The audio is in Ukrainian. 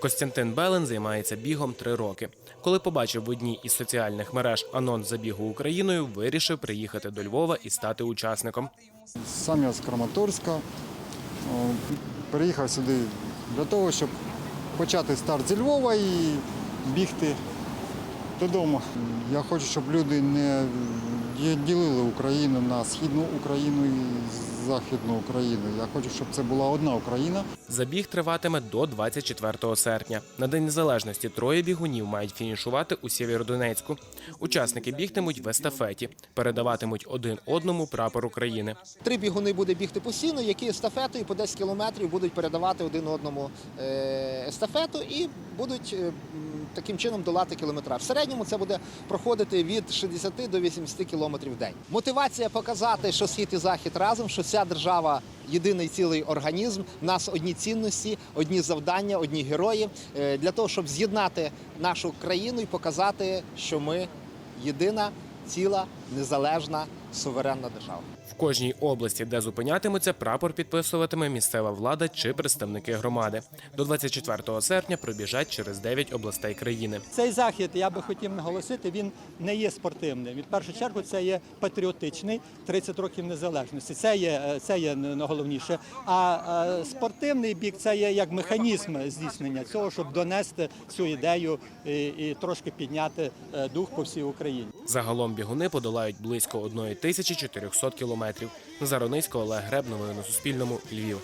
Костянтин Белен займається бігом три роки. Коли побачив в одній із соціальних мереж анонс забігу Україною, вирішив приїхати до Львова і стати учасником. Сам я з Краматорська. О, Приїхав сюди для того, щоб почати старт зі Львова і бігти додому. Я хочу, щоб люди не ділили Україну на східну Україну і західну Україну. Я хочу, щоб це була одна Україна. Забіг триватиме до 24 серпня. На День Незалежності троє бігунів мають фінішувати у Сєвєродонецьку. Учасники бігтимуть в естафеті, передаватимуть один одному прапор України. Три бігуни буде бігти постійно, які естафетою по 10 кілометрів будуть передавати один одному е, естафету і будуть е, таким чином долати кілометраж. В середньому це буде проходити від 60 до 80 кілометрів в день. Мотивація показати, що схід і захід разом, що ця держава єдиний цілий організм. В нас одні цінності, одні завдання, одні герої е, для того, щоб з'єднати нашу країну і показати, що ми єдина, ціла, незалежна, суверенна держава. В кожній області, де зупинятимуться, прапор підписуватиме місцева влада чи представники громади. До 24 серпня пробіжать через 9 областей країни. Цей захід, я би хотів наголосити, він не є спортивним. Від першу чергу це є патріотичний 30 років незалежності. Це є, е, це є найголовніше. А е, спортивний бік це є як механізм здійснення цього, щоб донести цю ідею і, і трошки підняти е, дух по всій Україні. Загалом бігуни подолають близько 1400 кілометрів. Назар Онисько, Олег Греб, новини на Суспільному, Львів.